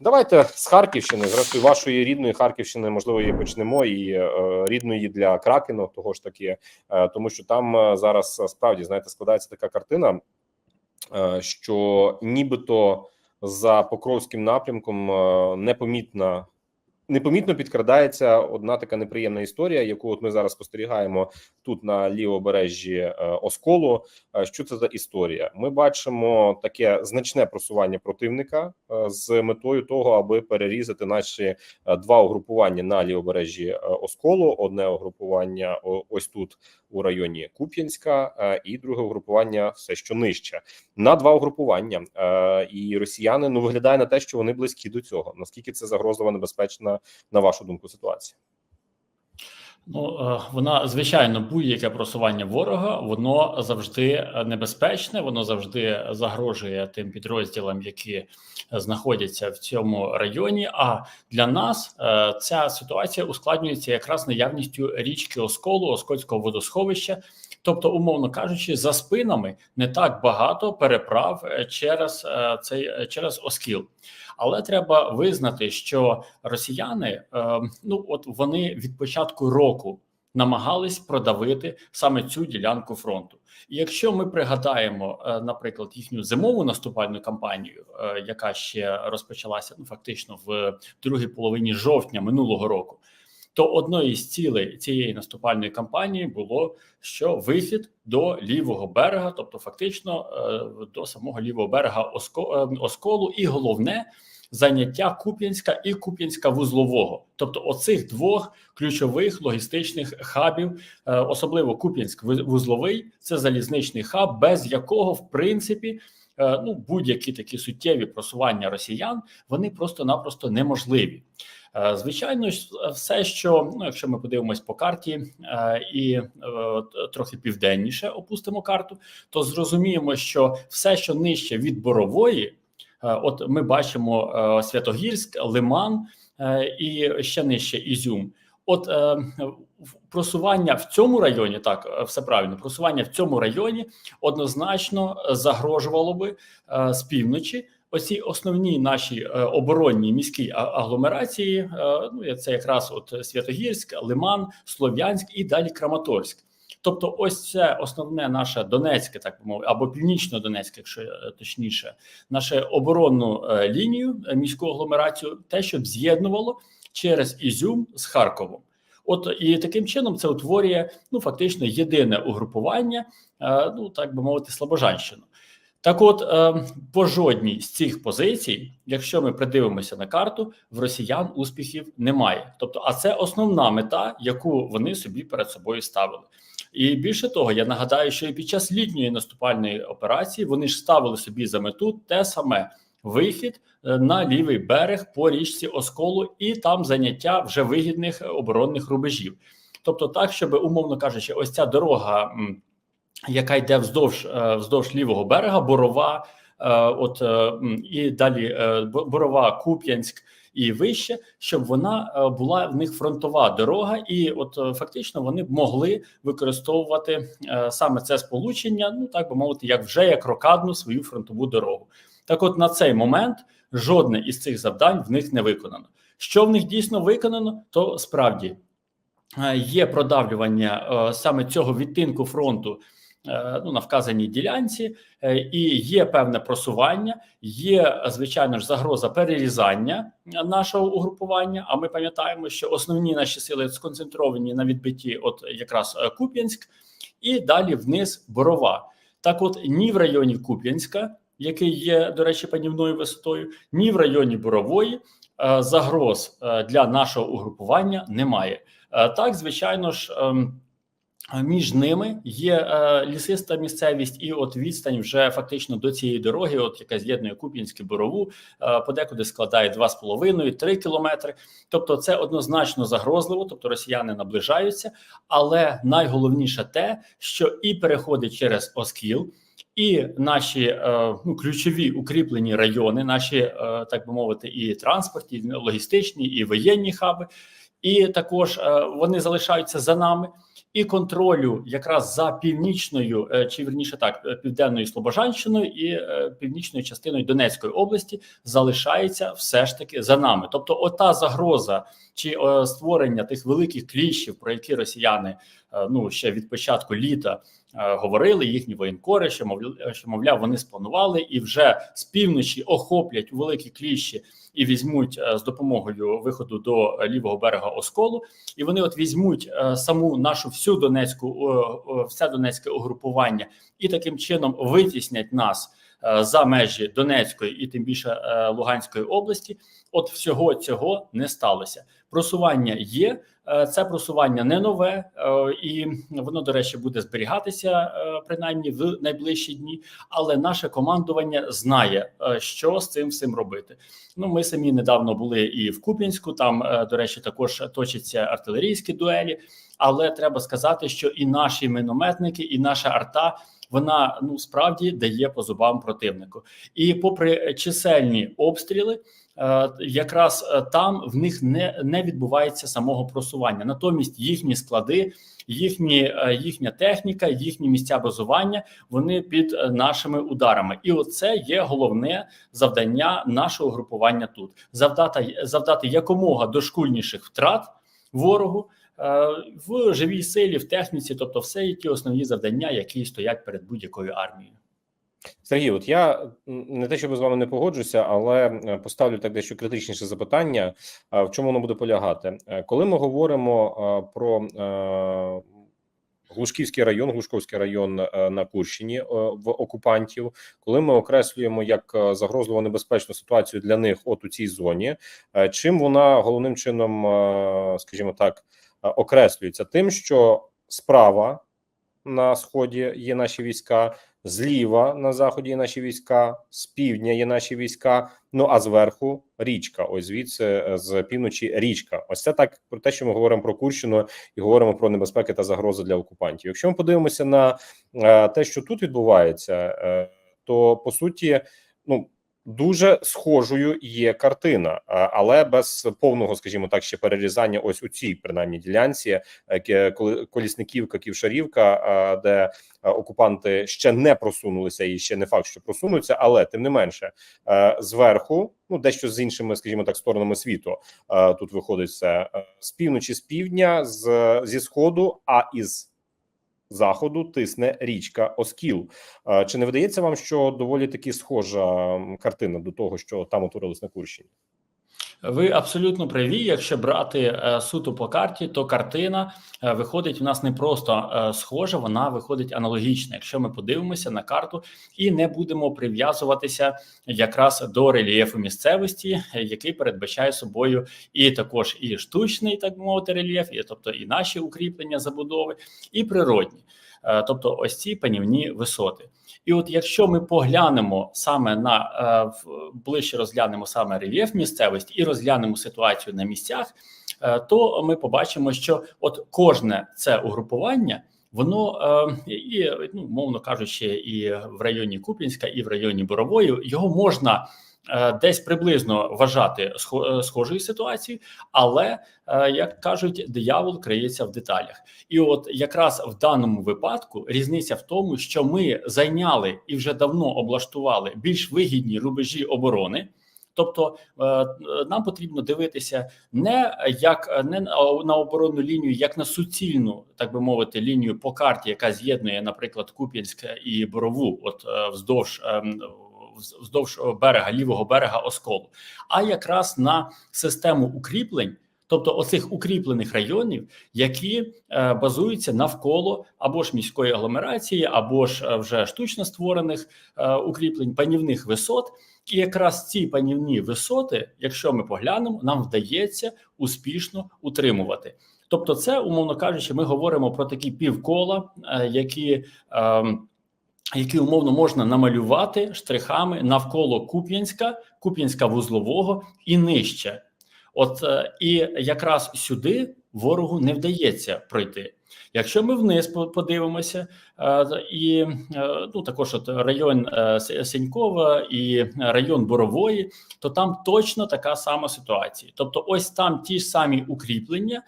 Давайте з Харківщини, зрештою, вашої рідної Харківщини, можливо, її почнемо і е, рідної для Кракену, того ж таки, е, тому що там е, зараз е, справді знаєте складається така картина, е, що нібито за Покровським напрямком е, непомітна. Непомітно підкрадається одна така неприємна історія, яку от ми зараз спостерігаємо тут на лівобережжі е, Осколу. Е, Що це за історія? Ми бачимо таке значне просування противника е, з метою того, аби перерізати наші два угрупування на лівобережжі Осколу. Одне угрупування ось тут у районі Куп'янська, і друге угрупування все що нижче. На два угрупування і росіяни ну виглядає на те, що вони близькі до цього. Наскільки це загрозлива небезпечна, на вашу думку, ситуація? Ну, е, вона звичайно будь-яке просування ворога, воно завжди небезпечне, воно завжди загрожує тим підрозділам, які знаходяться в цьому районі. А для нас е, ця ситуація ускладнюється якраз наявністю річки Осколу, Оскольського водосховища. Тобто, умовно кажучи, за спинами не так багато переправ е, через е, цей е, через Оскіл. Але треба визнати, що росіяни, ну от вони від початку року намагались продавити саме цю ділянку фронту. І якщо ми пригадаємо, наприклад, їхню зимову наступальну кампанію, яка ще розпочалася ну фактично в другій половині жовтня минулого року, то одною із цілей цієї наступальної кампанії було що вихід до лівого берега, тобто фактично е, до самого лівого берега е, Осколу, і головне заняття Куп'янська і Куп'янська вузлового, тобто оцих двох ключових логістичних хабів, е, особливо Куп'янськ вузловий, це залізничний хаб, без якого в принципі. Ну, будь-які такі суттєві просування росіян вони просто-напросто неможливі. Е, Звичайно, ж, все, що ну, якщо ми подивимось по карті е, і е, трохи південніше опустимо карту, то зрозуміємо, що все, що нижче від борової, е, от ми бачимо е, Святогірськ, Лиман е, і ще нижче Ізюм. От е, просування в цьому районі, так е, все правильно, просування в цьому районі однозначно загрожувало би е, з півночі оці основні наші е, оборонні міські агломерації. Е, ну це якраз от Святогірськ, Лиман, Слов'янськ і далі Краматорськ. Тобто, ось це основне наше Донецьке, так би або північно-Донецьке, якщо е, точніше, нашу оборонну лінію, міську агломерацію, те, що з'єднувало через Ізюм з Харковом. От і таким чином це утворює ну фактично єдине угрупування, ну так би мовити, слабожанщину. Так, от е, по жодній з цих позицій, якщо ми придивимося на карту, в росіян успіхів немає. Тобто, а це основна мета, яку вони собі перед собою ставили. І більше того, я нагадаю, що і під час літньої наступальної операції вони ж ставили собі за мету те саме вихід е, на лівий берег по річці Осколу, і там заняття вже вигідних оборонних рубежів. Тобто, так, щоб умовно кажучи, ось ця дорога. Яка йде вздовж е, вздовж лівого берега, борова, е, от е, і далі борова, Куп'янськ і вище, щоб вона була в них фронтова дорога, і от фактично вони б могли використовувати саме це сполучення, ну так би мовити, як вже як рокадну свою фронтову дорогу. Так, от на цей момент жодне із цих завдань в них не виконано. Що в них дійсно виконано, то справді є продавлювання саме цього відтинку фронту ну, на вказаній ділянці, е, і є певне просування, є звичайно ж загроза перерізання нашого угрупування. А ми пам'ятаємо, що основні наші сили сконцентровані на відбитті, от якраз е, Куп'янськ, і далі вниз Борова. Так, от ні в районі Куп'янська, який є, до речі, панівною висотою, ні в районі Борової е, загроз е, для нашого угрупування немає. Е, Так, звичайно ж. Між ними є е, лісиста місцевість, і от відстань вже фактично до цієї дороги, от яка з'єднує Куп'янську борову, е, подекуди складає 2,5-3 кілометри. Тобто, це однозначно загрозливо, тобто росіяни наближаються. Але найголовніше те, що і переходить через Оскіл. І наші е, ну, ключові укріплені райони, наші, так би мовити, і транспортні, і логістичні, і воєнні хаби, і також вони залишаються за нами. І контролю якраз за північною, е, чи вірніше так, е, південною Слобожанщиною і е, північною частиною Донецької області залишається все ж таки за нами. Тобто, ота загроза чи створення тих великих кліщів, про які росіяни ну ще від початку літа говорили, їхні воєнкори, що мовля, що мовляв, вони спланували і вже з півночі охоплять великі кліщі і візьмуть е, з допомогою виходу до лівого берега Осколу. І вони от візьмуть е, саму нашу всю Донецьку, е, все Донецьке угрупування і таким чином витіснять нас за межі Донецької і тим більше е, Луганської області. От всього цього не сталося. Просування є. е, Це просування не нове, е, і воно, до речі, буде зберігатися е, принаймні в найближчі дні. Але наше командування знає, е, що з цим всім робити. Ну, ми самі недавно були і в Куп'янську. Там, е, до речі, також точаться артилерійські дуелі. Але треба сказати, що і наші мінометники, і наша арта. Вона ну справді дає по зубам противнику, і попри чисельні обстріли, е, якраз е, там в них не, не відбувається самого просування. Натомість їхні склади, їхні, е, їхня техніка, їхні місця базування вони під нашими ударами. І оце є головне завдання нашого групування тут: завдати, завдати якомога дошкульніших втрат ворогу. Е, В живій силі, в техніці, тобто все ті основні завдання, які стоять перед будь-якою армією. Сергій, от я не те, щоб з вами не погоджуся, але е, поставлю так дещо критичніше запитання. В чому воно буде полягати? Е, Коли ми говоримо про Глушківський район, Глушковський район на Курщині в окупантів, коли ми окреслюємо як загрозливо небезпечну ситуацію для них, от у цій зоні, чим вона головним чином, скажімо так, окреслюється тим, що справа на сході є наші війська, зліва на заході є наші війська, з півдня є наші війська. Ну а зверху річка. Ось звідси е, з півночі річка. Ось це так про те, що ми говоримо про Курщину і говоримо про небезпеки та загрози для окупантів. Якщо ми подивимося на е, те, що тут відбувається, е, то по суті, ну. Дуже схожою є картина, але без повного, скажімо так, ще перерізання. Ось у цій принаймні ділянці е, колісниківка, ківшарівка, де е, окупанти ще не просунулися, і ще не факт, що просунуться, але тим не менше е, зверху, ну дещо з іншими, скажімо так, сторонами світу. Тут виходить все з півночі, з півдня, з зі сходу, а із заходу тисне річка Оскіл. Чи не видається вам, що доволі таки схожа картина до того, що там утворилось на Курщині? Ви абсолютно праві. Якщо брати е, суто по карті, то картина е, виходить у нас не просто е, схожа, вона виходить аналогічна. Якщо ми подивимося на карту і не будемо прив'язуватися якраз до рельєфу місцевості, який передбачає собою і також і штучний, так мовити, рельєф, і тобто і наші укріплення забудови, і природні, тобто ось ці панівні висоти. І от якщо ми поглянемо саме на е, ближче розглянемо саме рельєф місцевості і розглянемо ситуацію на місцях, е, то ми побачимо, що от кожне це угрупування. Воно е, і ну мовно кажучи, і в районі Куп'янська, і в районі Борової його можна десь приблизно вважати е, схожою ситуацією, але е, як кажуть, диявол криється в деталях. І от якраз в даному випадку різниця в тому, що ми зайняли і вже давно облаштували більш вигідні рубежі оборони. Тобто е, е, нам потрібно дивитися не як не на оборонну лінію, як на суцільну, так би мовити, лінію по карті, яка з'єднує, наприклад, Куп'янськ і Борову, от е, вздовж ем, вздовж берега лівого берега Осколу, а якраз на систему укріплень. Тобто оцих укріплених районів, які е, базуються навколо або ж міської агломерації, або ж е, вже штучно створених е, укріплень панівних висот, і якраз ці панівні висоти, якщо ми поглянемо, нам вдається успішно утримувати. Тобто, це, умовно кажучи, ми говоримо про такі півкола, е, які. ем, які умовно можна намалювати штрихами навколо Куп'янська, Куп'янська вузлового і нижче. От е, і якраз сюди ворогу не вдається пройти. Якщо ми вниз подивимося, е, і е, ну також от район Сенькова і район Борової, то там точно така сама ситуація. Тобто, ось там ті ж самі укріплення,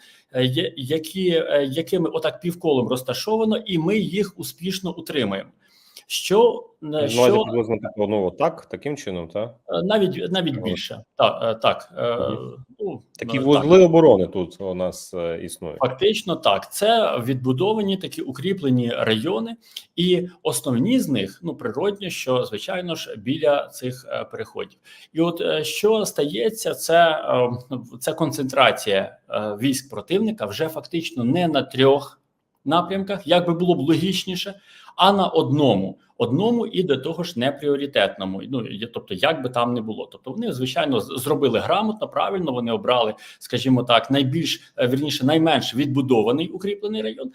які, якими отак півколом розташовано, і ми їх успішно утримуємо. Що, е, Ну, що приблизно типу, ну, так, таким чином, так? Е, Навіть навіть більше, так е, так е, ну Такі вузли оборони тут у нас існують. Фактично так, це відбудовані такі укріплені райони, і основні з них ну природньо, що звичайно ж біля цих переходів. І от що стається, це, це концентрація військ противника вже фактично не на трьох напрямках, як би було б логічніше, а на одному. Одному і до того ж не пріоритетному. Ну тобто, як би там не було. Тобто, вони звичайно зробили грамотно, правильно вони обрали, скажімо так, найбільш е, вірніше, найменш відбудований укріплений район,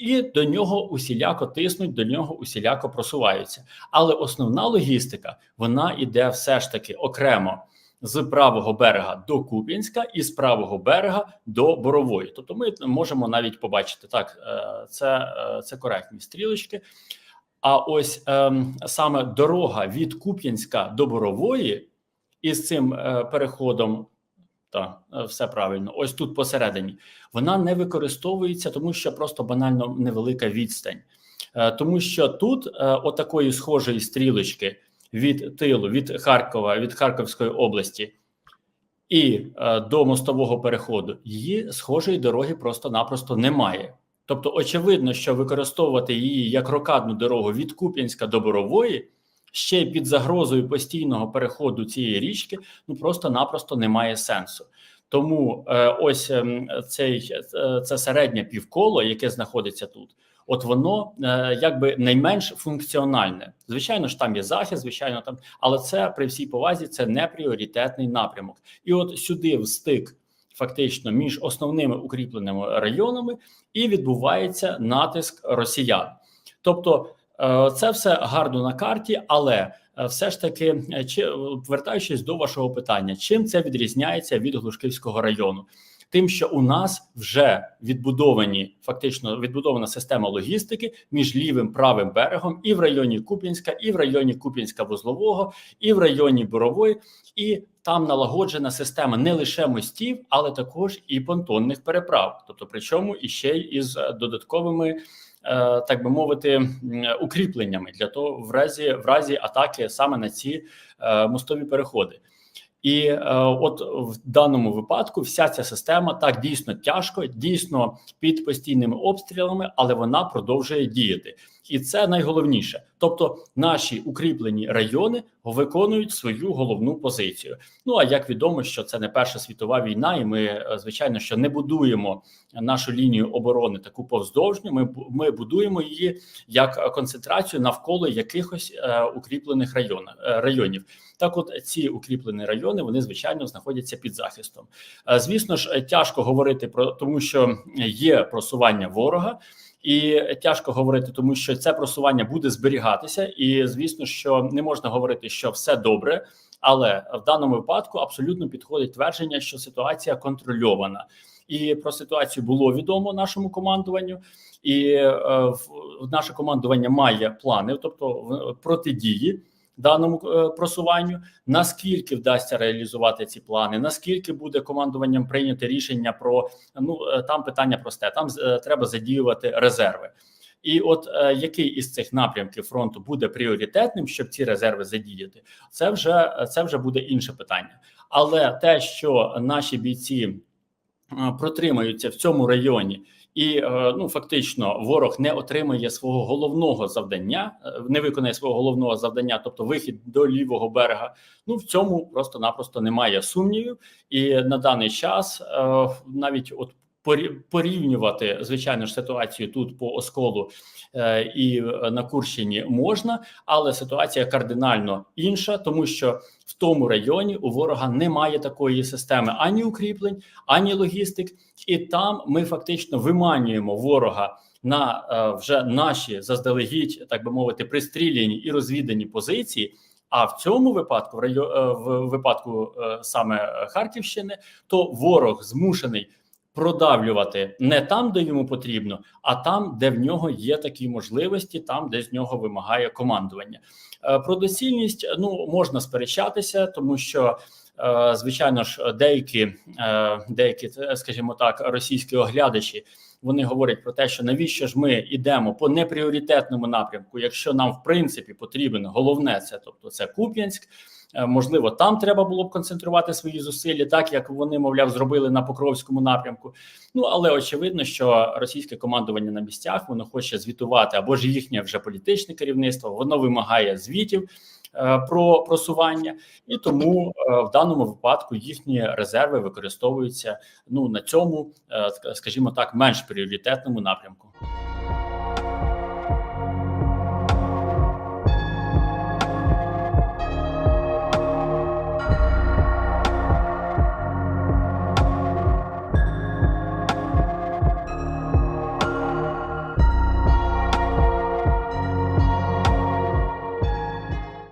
і до нього усіляко тиснуть, до нього усіляко просуваються. Але основна логістика вона іде все ж таки окремо з правого берега до Куп'янська і з правого берега до Борової. Тобто, ми можемо навіть побачити так, е, це, е, це коректні стрілочки. А ось ем, саме дорога від Куп'янська до Борової із цим е, переходом, та все правильно, ось тут посередині, вона не використовується, тому що просто банально невелика відстань. Тому що тут отакої схожої стрілочки від тилу, від Харкова, від Харківської області. І е, до мостового переходу її схожої дороги просто-напросто немає. Тобто, очевидно, що використовувати її як рокадну дорогу від Куп'янська до Борової ще й під загрозою постійного переходу цієї річки, ну просто-напросто немає сенсу. Тому е, ось ем, цей е, це середнє півколо, яке знаходиться тут. От воно е, якби найменш функціональне. Звичайно ж, там є захист, звичайно, там, але це при всій повазі це не пріоритетний напрямок. І от сюди в стик фактично між основними укріпленими районами і відбувається натиск росіян. Тобто, е, це все гарно на карті, але е, все ж таки, чи вертаючись до вашого питання, чим це відрізняється від Глушківського району? Тим, що у нас вже відбудовані фактично відбудована система логістики між лівим правим берегом і в районі Куп'янська, і в районі Куп'янська вузлового, і в районі Борової, і там налагоджена система не лише мостів, але також і понтонних переправ. Тобто, причому і ще й із е, додатковими, е, так би мовити, укріпленнями для того, в разі в разі атаки саме на ці е, мостові переходи. І е, от в даному випадку вся ця система так дійсно тяжко, дійсно під постійними обстрілами, але вона продовжує діяти, і це найголовніше. Тобто, наші укріплені райони виконують свою головну позицію. Ну а як відомо, що це не Перша світова війна, і ми е, звичайно що не будуємо нашу лінію оборони таку повздовжню. Ми ми будуємо її як концентрацію навколо якихось е, укріплених районів районів. Так, от ці укріплені райони вони звичайно знаходяться під захистом. Е, Звісно ж, е, тяжко говорити про тому, що є просування ворога. І тяжко говорити, тому що це просування буде зберігатися, і звісно, що не можна говорити, що все добре, але в даному випадку абсолютно підходить твердження, що ситуація контрольована, і про ситуацію було відомо нашому командуванню, і е, в- наше командування має плани, тобто в- протидії даному е, просуванню. Наскільки вдасться реалізувати ці плани? Наскільки буде командуванням прийняти рішення про ну е, там питання просте, там е, треба задіювати резерви. І от е, який із цих напрямків фронту буде пріоритетним, щоб ці резерви задіяти, це вже це вже буде інше питання. Але те, що наші бійці протримаються в цьому районі, і е, ну фактично ворог не отримає свого головного завдання, е, не виконає свого головного завдання, тобто вихід до лівого берега. Ну в цьому просто-напросто немає сумнівів, і на даний час е, навіть от порівнювати звичайно ж ситуацію тут по осколу е, і на Курщині можна, але ситуація кардинально інша, тому що в тому районі у ворога немає такої системи ані укріплень, ані логістик, і там ми фактично виманюємо ворога на е, вже наші заздалегідь, так би мовити, пристріляні і розвідані позиції. А в цьому випадку, в е, випадку саме Харківщини, то ворог змушений продавлювати не там, де йому потрібно, а там, де в нього є такі можливості, там, де з нього вимагає командування. Е, Про доцільність ну можна сперечатися, тому що. е, Звичайно ж, деякі, е, деякі, скажімо так, російські оглядачі вони говорять про те, що навіщо ж ми йдемо по непріоритетному напрямку, якщо нам в принципі потрібен головне це, тобто це Куп'янськ. Можливо, там треба було б концентрувати свої зусилля, так як вони, мовляв, зробили на Покровському напрямку. Ну але очевидно, що російське командування на місцях воно хоче звітувати або ж їхнє вже політичне керівництво, воно вимагає звітів е, про просування, і тому е, в даному випадку їхні резерви використовуються ну на цьому, е, скажімо так, менш пріоритетному напрямку.